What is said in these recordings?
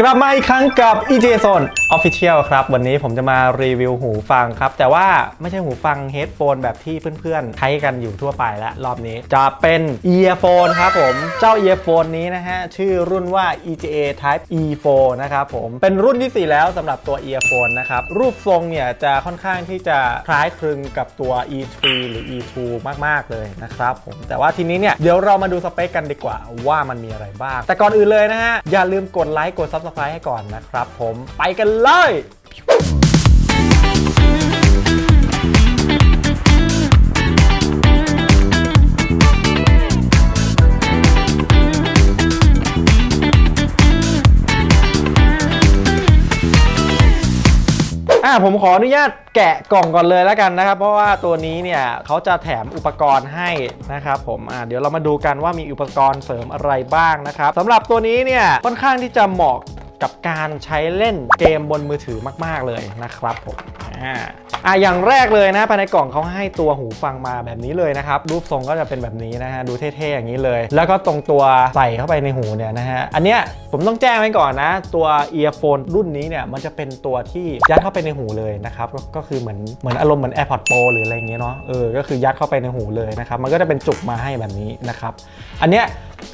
กลับมาอีกครั้งกับ EJ Zone Official ครับ วันนี้ผมจะมารีวิวหูฟังครับ แต่ว่าไม่ใช่หูฟังเฮดโฟนแบบที่เพื่อนๆ ใช้กันอยู่ทั่วไปแล้วรอบนี้ จะเป็น Earphone ครับผม เจ้า Earphone นี้นะฮะ ชื่อรุ่นว่า EJA Type E4 นะครับผม เป็นรุ่นที่ 4 แล้วสำหรับตัว Earphone นะครับ รูปทรงเนี่ยจะค่อนข้างที่จะคล้ายคลึงกับตัว E3 หรือ E2 มากๆเลยนะครับผมแต่ว่าทีนี้เนี่ยเดี๋ยวเรามาดูสเปคกันดีกว่าว่ามันมีอะไรบ้าง แต่ก่อนอื่นเลยนะฮะอย่าลืมกดไลค์กด Subscribe ให้ก่อนนะครับผมไปกันเลย อะผมขออนุญาตแกะกล่องก่อนเลยแล้วกันนะครับ เพราะว่าตัวนี้เนี่ยเขาจะแถมอุปกรณ์ให้นะครับผมอะเดี๋ยวเรามาดูกันว่ามีอุปกรณ์เสริมอะไรบ้างนะครับสำหรับตัวนี้เนี่ยค่อนข้างที่จะเหมาะ กับการใช้เล่นเกมบนมือถือมาก ๆ เลยนะครับผมอ่าอะอย่างแรกเลยนะภายในกล่องเขาให้ตัวหูฟังมาแบบนี้เลยนะครับ รูปทรงก็จะเป็นแบบนี้นะฮะดูเท่ๆอย่างนี้เลย แล้วก็ตรงตัวใส่เข้าไปในหูเนี่ยนะฮะอันเนี้ยผมต้องแจ้งไว้ก่อนนะ ตัว earphone รุ่นนี้เนี่ยมันจะเป็นตัวที่ยัดเข้าไปในหูเลยนะครับก็ก็คือเหมือนเหมือนอารมณ์เหมือน AirPods Pro หรืออะไรอย่างเงี้ยเนาะเออก็คือยัดเข้าไปในหูเลยนะครับมันก็จะเป็นจุกมาให้แบบนี้นะครับอันเนี้ย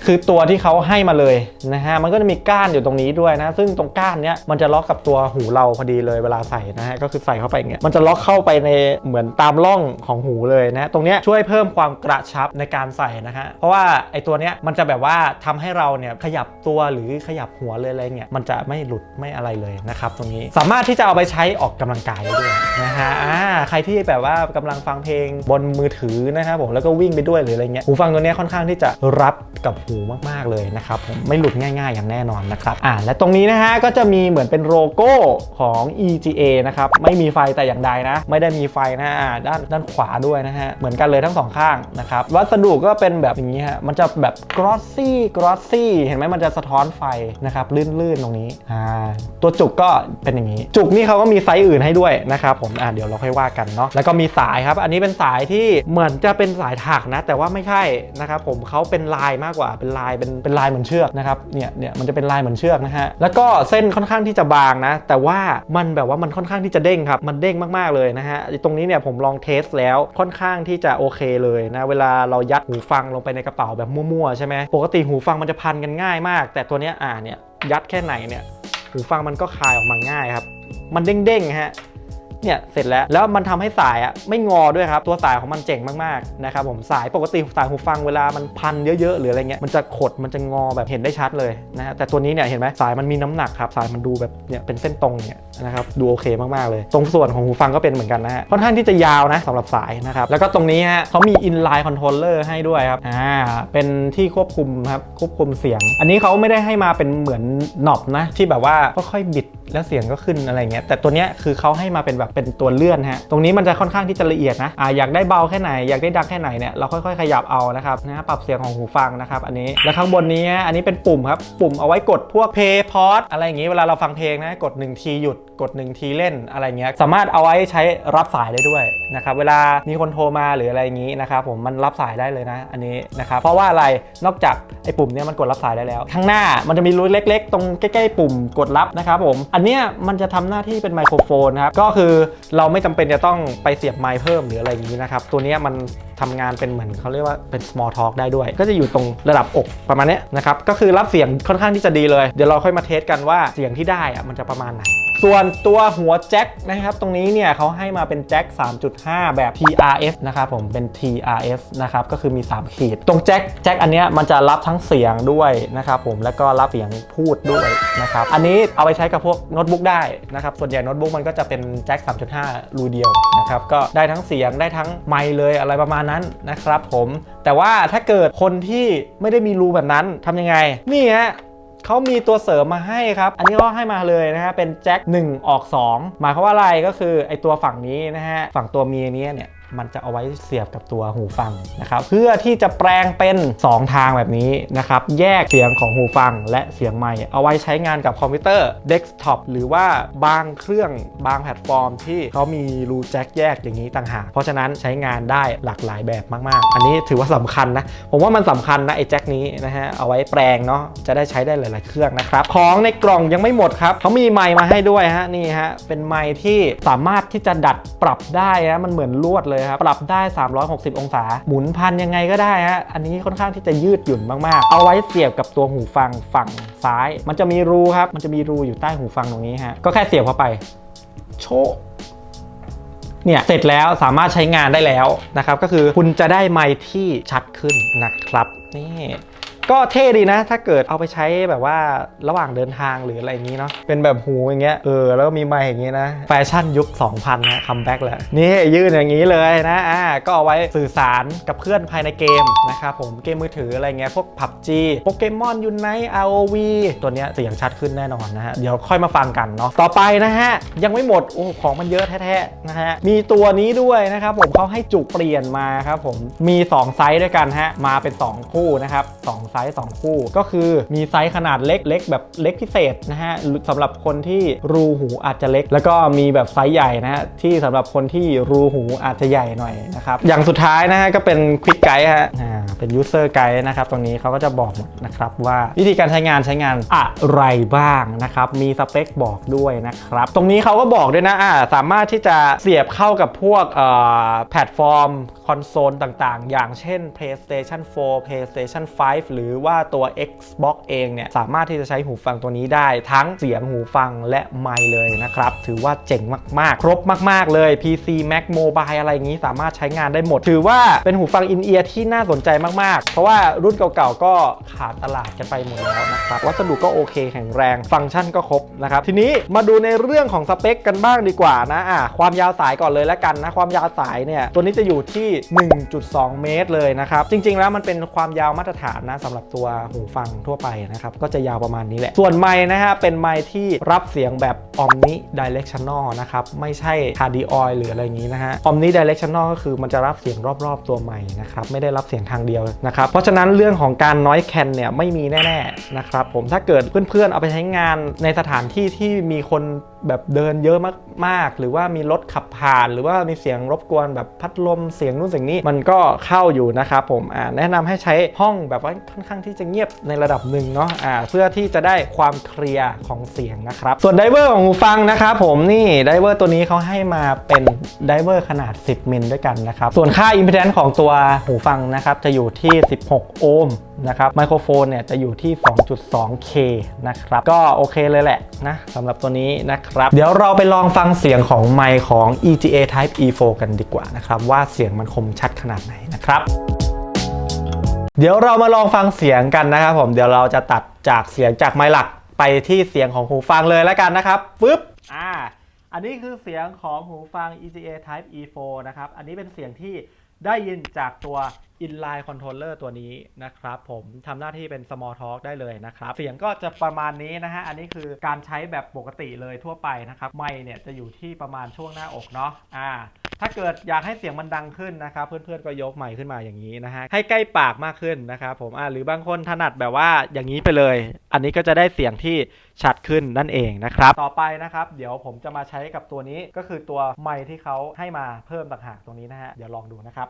คือตัวที่เขาให้มาเลยนะฮะมันก็จะมีก้านอยู่ตรงนี้ด้วยนะ ซึ่งตรงก้านเนี้ยมันจะล็อกกับตัวหูเราพอดีเลยเวลาใส่นะฮะก็คือใส่เข้าไปเงี้ยมันจะล็อกเข้าไปในเหมือนตามร่องของหูเลยนะตรงเนี้ยช่วยเพิ่มความกระชับในการใส่นะฮะเพราะว่าไอตัวเนี้ยมันจะแบบว่าทำให้เราเนี่ยขยับตัวหรือขยับหัวเลยอะไรเงี้ยมันจะไม่หลุดไม่อะไรเลยนะครับตรงนี้สามารถที่จะเอาไปใช้ออกกำลังกายได้ด้วยนะฮะอ่าใครที่แบบว่ากำลังฟังเพลงบนมือถือนะครับผมแล้วก็วิ่งไปด้วยหรืออะไรเงี้ยหูฟังตัวเนี้ยค่อนข้างที่จะรับกับหูมากๆเลยนะครับผมไม่หลุดง่ายๆอย่างแน่นอนนะครับอ่าและตรงนี้นะฮะก็จะมีเหมือนเป็นโลโก้ของ EGA นะครับไม่มีไฟแต่อย่างใดนะ ไม่ได้มีไฟนะอ่าด้านด้านขวาด้วยนะฮะเหมือนกันเลยทั้งสองข้างนะครับวัสดุก็เป็นแบบอย่างนี้ฮะมันจะแบบกรอสซี่กรอสซี่เห็นไหมมันจะสะท้อนไฟนะครับลื่นๆตรงนี้อ่าตัวจุกก็เป็นอย่างนี้ จุกนี่เขาก็มีไซส์อื่นให้ด้วยนะครับผมอ่าเดี๋ยวเราค่อยว่ากันเนาะแล้วก็มีสายครับ อันนี้เป็นสายที่เหมือนจะเป็นสายถักนะ แต่ว่าไม่ใช่นะครับผมเขาเป็นลายมากกว่าเป็นลายเป็นเป็นลายเหมือนเชือกนะครับเนี่ยเนี่ยมันจะเป็นลายเหมือนเชือกนะฮะแล้วก็เส้นค่อนข้างที่จะบางนะ แต่ว่ามันแบบว่ามันค่อนข้างที่จะเด้งครับ มันเด้งมากๆเลยนะฮะตรงนี้เนี่ยผมลองเทสแล้วค่อนข้างที่จะโอเคเลยนะเวลาเรายัดหูฟังลงไปในกระเป๋าแบบมั่วๆใช่ไหมปกติหูฟังมันจะพันกันง่ายมาก แต่ตัวเนี้ยอ่าเนี่ยยัดแค่ไหนเนี่ยหูฟังมันก็คลายออกมาง่ายครับ มันเด้งๆฮะ เนี่ยเสร็จแล้วแล้วมันทำให้สายอะไม่งอด้วยครับตัวสายของมันเจ๋งมากๆนะครับผมสายปกติสายหูฟังเวลามันพันเยอะๆหรืออะไรเงี้ยมันจะขดมันจะงอแบบเห็นได้ชัดเลยนะฮะแต่ตัวนี้เนี่ยเห็นไหมสายมันมีน้ำหนักครับสายมันดูแบบเนี่ยเป็นเส้นตรงเนี่ยนะครับดูโอเคมากๆเลย ตรงส่วนของหูฟังก็เป็นเหมือนกันนะฮะค่อนข้างที่จะยาวนะสำหรับสายนะครับ แล้วก็ตรงนี้ฮะเขามี inline controller ให้ด้วยครับอ่าเป็นที่ควบคุมครับควบคุมเสียง อันนี้เขาไม่ได้ให้มาเป็นเหมือนหนอบนะ ที่แบบว่าค่อยๆบิดแล้วเสียงก็ขึ้นอะไรเงี้ยแต่ตัวเนี้ยคือเขาให้มาเป็นแบบเป็นตัวเลื่อนฮะตรงนี้มันจะค่อนข้างที่จะละเอียดนะอ่าอยากได้เบาแค่ไหนอยากได้ดังแค่ไหนเนี่ยเราค่อยๆขยับเอานะครับนะปรับเสียงของหูฟังนะครับอันนี้แล้วข้างบนนี้อันนี้เป็นปุ่มครับปุ่มเอาไว้กดพวก play pause อะไรอย่างงี้เวลาเราฟังเพลงนะกด 1 ทีหยุด กด1ทีเล่นอะไรเงี้ยสามารถเอาไว้ใช้รับสายได้ด้วยนะครับเวลามีคนโทรมาหรืออะไรอย่างงี้นะครับผมมันรับสายได้เลยนะ อันนี้นะครับเพราะว่าอะไรนอกจากไอ้ปุ่มเนี้ยมันกดรับสายได้แล้วข้างหน้ามันจะมีรูเล็ก ๆ ตรงใกล้ๆปุ่มกดรับนะครับผมอันเนี้ยมันจะทำหน้าที่เป็นไมโครโฟนครับก็คือเราไม่จำเป็นจะต้องไปเสียบไมค์เพิ่มหรืออะไรอย่างนี้นะครับตัวเนี้ยมันทำงานเป็นเหมือนเขาเรียกว่าเป็น small talk ได้ด้วย ก็จะอยู่ตรงระดับอกประมาณนี้นะครับก็คือรับเสียงค่อนข้างที่จะดีเลย เดี๋ยวเราค่อยมาเทสกันว่าเสียงที่ได้อะมันจะประมาณไหน ส่วนตัวหัวแจ็คนะครับตรงนี้เนี่ยเขาให้มาเป็นแจ็ค3.5 แบบ TRF นะครับผมเป็น TRF นะครับก็คือมี 3 ขีด ตรงแจ็คแจ็คอันเนี้ยมันจะรับทั้งเสียงด้วยนะครับผมแล้วก็รับเสียงพูดด้วยนะครับอันนี้เอาไปใช้กับพวกโน้ตบุ๊กได้นะครับส่วนใหญ่โน้ตบุ๊กมันก็จะเป็นแจ็ค3.5 รูเดียวนะครับก็ได้ทั้งเสียงได้ทั้งไมค์เลยอะไรประมาณนั้นนะครับผมแต่ว่าถ้าเกิดคนที่ไม่ได้มีรูแบบนั้นทำยังไง นี่ฮะเขามีตัวเสริมมาให้ครับ อันนี้ก็ให้มาเลยนะฮะ เป็นแจ็ค1 ออก 2 หมายความว่าอะไรก็คือไอตัวฝั่งนี้นะฮะ ฝั่งตัวเมียนี้เนี่ย มันจะเอาไว้เสียบกับตัวหูฟังนะครับเพื่อที่จะแปลงเป็น 2 ทางแบบนี้นะครับแยกเสียงของหูฟังและเสียงไมค์เอาไว้ใช้งานกับคอมพิวเตอร์เดสก์ท็อปหรือว่าบางเครื่องบางแพลตฟอร์ม ที่เขามีรูแจ็คแยกอย่างนี้ต่างหากเพราะฉะนั้นใช้งานได้หลากหลายแบบมาก ๆ อันนี้ถือว่าสำคัญนะ ผมว่ามันสำคัญนะไอ้แจ็คนี้นะฮะเอาไว้แปลงเนาะจะได้ใช้ได้หลาย ๆ เครื่องนะครับของในกล่องยังไม่หมดครับเขามีไมค์มาให้ด้วยฮะนี่ฮะเป็นไมค์ที่สามารถที่จะดัดปรับได้นะมันเหมือนลวดเลยครับ ปรับได้ 360 องศา หมุนพันยังไงก็ได้ฮะ อันนี้ค่อนข้างที่จะยืดหยุ่นมาก ๆ เอาไว้เสียบกับตัวหูฟังฝั่งซ้าย มันจะมีรูครับ มันจะมีรูอยู่ใต้หูฟังตรงนี้ฮะ ก็แค่เสียบเข้าไป โชะเนี่ย เสร็จแล้วสามารถใช้งานได้แล้วนะครับ ก็คือคุณจะได้ไมค์ที่ชัดขึ้นนะครับ นี่ ก็เท่ดีนะ ถ้าเกิดเอาไปใช้แบบว่าระหว่างเดินทางหรืออะไรอย่างนี้เนาะเป็นแบบหูอย่างเงี้ยเออแล้วมีไมค์อย่างงี้นะแฟชั่นยุค 2000นะคัมแบ็กแล้วนี่ยื่นอย่างนี้เลยนะอ่าก็เอาไว้สื่อสารกับเพื่อนภายในเกมนะครับผมเกมมือถืออะไรเงี้ยพวก PUBG โปเกมอนยูไน ROV ตัวเนี้ยเสียงชัดขึ้นแน่นอนนะฮะเดี๋ยวค่อยมาฟังกันเนาะต่อไปนะฮะยังไม่หมดโอ้ของมันเยอะแท้ๆนะฮะมีตัวนี้ด้วยนะครับผมเขาให้จุเปลี่ยนมาครับผมมี 2 ไซส์ด้วยกันฮะมาเป็น 2 คู่นะครับ2ไซส์ 2 คู่ ก็คือมีไซส์ขนาดเล็กเล็กแบบเล็กพิเศษนะฮะสำหรับคนที่รูหูอาจจะเล็ก แล้วก็มีแบบไซส์ใหญ่นะฮะที่สำหรับคนที่รูหูอาจจะใหญ่หน่อยนะครับอย่างสุดท้ายนะฮะก็เป็นควิกไกด์ฮะอ่าเป็นยูเซอร์ไกด์นะครับตรงนี้เขาก็จะบอกนะครับว่าวิธีการใช้งานใช้งานอะไรบ้างนะครับมีสเปคบอกด้วยนะครับตรงนี้เขาก็บอกด้วยนะอ่าสามารถที่จะเสียบเข้ากับพวกแพลตฟอร์ม คอนโซลต่างๆ อย่างเช่น PlayStation 4 PlayStation 5 หรือือว่าตัว Xbox เองเนี่ยสามารถที่จะใช้หูฟังตัวนี้ได้ทั้งเสียงหูฟังและไมค์เลยนะครับ ถือว่าเจ๋งมาก ๆ ครบมาก ๆ เลย PC Mac Mobile อะไรอย่างนี้สามารถใช้งานได้หมด ถือว่าเป็นหูฟังอินเอียร์ที่น่าสนใจมาก ๆ เพราะว่ารุ่นเก่าๆ ก็ขาดตลาดกันไปหมดแล้วนะครับ วัสดุก็โอเคแข็งแรง ฟังก์ชันก็ครบนะครับ ทีนี้มาดูในเรื่องของสเปคกันบ้างดีกว่านะอะความยาวสายก่อนเลยแล้วกันนะ ความยาวสายเนี่ยตัวนี้จะอยู่ที่ 1.2 เมตรเลยนะครับ จริง ๆ แล้วมันเป็นความยาวมาตรฐานนะสำหรับตัวหูฟังทั่วไปนะครับ ก็จะยาวประมาณนี้แหละ ส่วนไมค์นะฮะเป็นไมค์ที่รับเสียงแบบ omni directional นะครับ ไม่ใช่ cardioid หรืออะไรอย่างนี้นะฮะ omni directional ก็คือมันจะรับเสียงรอบๆตัวไมค์นะครับ ไม่ได้รับเสียงทางเดียวนะครับ เพราะฉะนั้นเรื่องของการน้อยแคนเนี่ยไม่มีแน่ๆนะครับผมถ้าเกิดเพื่อนๆเอาไปใช้งานในสถานที่ที่มีคน แบบเดินเยอะมากๆ หรือว่ามีรถขับผ่าน หรือว่ามีเสียงรบกวนแบบพัดลมเสียงนู่นเสียงนี้มันก็เข้าอยู่นะครับผมอ่าแนะนำให้ใช้ห้องแบบว่าค่อนข้างที่จะเงียบในระดับหนึ่งเนาะอ่าเพื่อที่จะได้ความเคลียร์ของเสียงนะครับส่วนไดเวอร์ของหูฟังนะครับผมนี่ไดเวอร์ตัวนี้เขาให้มาเป็นไดเวอร์ขนาด 10 มิลด้วยกันนะครับส่วนค่าอิม e ด a น c ของตัวหูฟังนะครับจะอยู่ที่ 16 โอห์มนะครับไมโครโฟนเนี่ยจะอยู่ที่ 2.2K นะครับ ก็โอเคเลยแหละนะสำหรับตัวนี้นะครับ เดี๋ยวเราไปลองฟังเสียงของไมค์ของ EGA Type E4 กันดีกว่านะครับ ว่าเสียงมันคมชัดขนาดไหนนะครับ เดี๋ยวเรามาลองฟังเสียงกันนะครับผมเดี๋ยวเราจะตัดจากเสียงจากไมค์หลักไปที่เสียงของหูฟังเลยแล้วกันนะครับปึ๊บอ่าอันนี้คือเสียงของหูฟัง EGA Type E4 นะครับอันนี้เป็นเสียงที่ ได้ยินจากตัว inline controller ตัวนี้นะครับ ผมทำหน้าที่เป็น small talk ได้เลยนะครับ เสียงก็จะประมาณนี้นะฮะ อันนี้คือการใช้แบบปกติเลยทั่วไปนะครับ ไมค์เนี่ยจะอยู่ที่ประมาณช่วงหน้าอกเนาะอ่าถ้าเกิดอยากให้เสียงมันดังขึ้นนะครับเพื่อนๆก็ยกไมค์ขึ้นมาอย่างนี้นะฮะให้ใกล้ปากมากขึ้นนะครับผมอ่าหรือบางคนถนัดแบบว่าอย่างนี้ไปเลย อันนี้ก็จะได้เสียงที่ชัดขึ้นนั่นเองนะครับต่อไปนะครับเดี๋ยวผมจะมาใช้กับตัวนี้ก็คือตัวไมค์ที่เขาให้มาเพิ่มต่างหากตรงนี้นะฮะเดี๋ยวลองดูนะครับ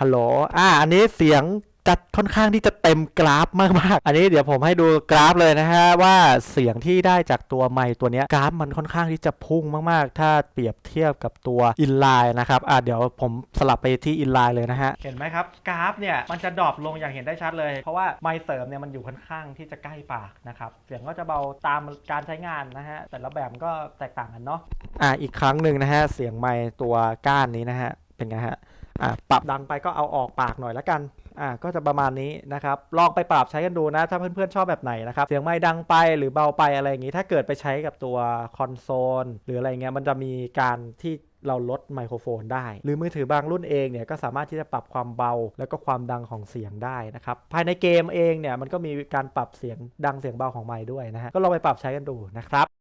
ฮัลโหล อ่า อันนี้เสียงจัดค่อนข้างที่จะเต็มกราฟมากๆ อันนี้เดี๋ยวผมให้ดูกราฟเลยนะฮะว่าเสียงที่ได้จากตัวไมค์ตัวเนี้ยกราฟมันค่อนข้างที่จะพุ่งมากๆ ถ้าเปรียบเทียบกับตัวอินไลน์นะครับอ่าเดี๋ยวผมสลับไปที่อินไลน์เลยนะฮะ เห็นไหมครับกราฟเนี่ยมันจะดรอปลงอย่างเห็นได้ชัดเลย เพราะว่าไมค์เสริมเนี่ยมันอยู่ค่อนข้างที่จะใกล้ปากนะครับเสียงก็จะเบาตามการใช้งานนะฮะแต่ละแบบมันก็แตกต่างกันเนาะอ่าอีกครั้งหนึ่งนะฮะเสียงไมค์ตัวก้านนี้นะฮะเป็นไงฮะ อ่าปรับดังไปก็เอาออกปากหน่อยละกันอ่าก็จะประมาณนี้นะครับลองไปปรับใช้กันดูนะ ถ้าเพื่อนๆชอบแบบไหนนะครับเสียงไม่ดังไปหรือเบาไปอะไรอย่างนี้ ถ้าเกิดไปใช้กับตัวคอนโซลหรืออะไรเงี้ยมันจะมีการที่เราลดไมโครโฟนได้ หรือมือถือบางรุ่นเองเนี่ยก็สามารถที่จะปรับความเบา แล้วก็ความดังของเสียงได้นะครับ ภายในเกมเองเนี่ยมันก็มีการปรับเสียงดังเสียงเบาของไมค์ด้วยนะฮะก็ลองไปปรับใช้กันดูนะครับ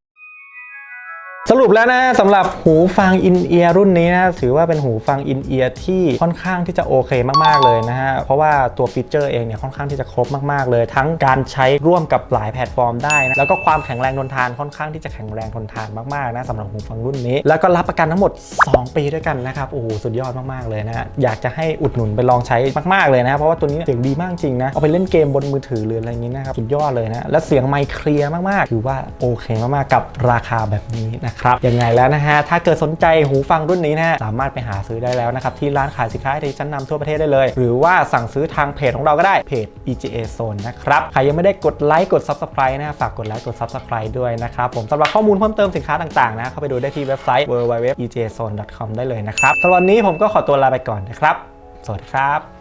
สรุปแล้วนะสำหรับหูฟังอินเอียร์รุ่นนี้นะถือว่าเป็นหูฟังอินเอียร์ที่ค่อนข้างที่จะโอเคมากๆเลยนะฮะเพราะว่าตัวฟีเจอร์เองเนี่ยค่อนข้างที่จะครบมากๆเลย ทั้งการใช้ร่วมกับหลายแพลตฟอร์มได้นะแล้วก็ความแข็งแรงทนทานค่อนข้างที่จะแข็งแรงทนทานมากๆนะสำหรับหูฟังรุ่นนี้ แล้วก็รับประกันทั้งหมด 2 ปีด้วยกันนะครับโอ้โหสุดยอดมากๆเลยนะฮะอยากจะให้อุดหนุนไปลองใช้มากๆเลยนะเพราะว่าตัวนี้เสียงดีมากจริงนะเอาไปเล่นเกมบนมือถือหรืออะไรอย่างนี้นะครับสุดยอดเลยนะและเสียงไมค์เคลียร์มากๆถือว่าโอเคมากๆกับราคาแบบนี้นะครับยังไงแล้วนะฮะถ้าเกิดสนใจหูฟังรุ่นนี้นะฮะสามารถไปหาซื้อได้แล้วนะครับที่ร้านขายสินค้าที่ชั้นนำทั่วประเทศได้เลย หรือว่าสั่งซื้อทางเพจของเราก็ได้เพจ EGA Zone นะครับใครยังไม่ได้กดไลค์กด Subscribe นะฮะฝากกดไลค์กด Subscribe ด้วยนะครับผมสำหรับข้อมูลเพิ่มเติมสินค้าต่างๆนะเข้าไปดูได้ที่เว็บไซต์ www.ejzone.com ได้เลยนะครับสำหรับวันนี้ผมก็ขอตัวลาไปก่อนนะครับ สวัสดีครับ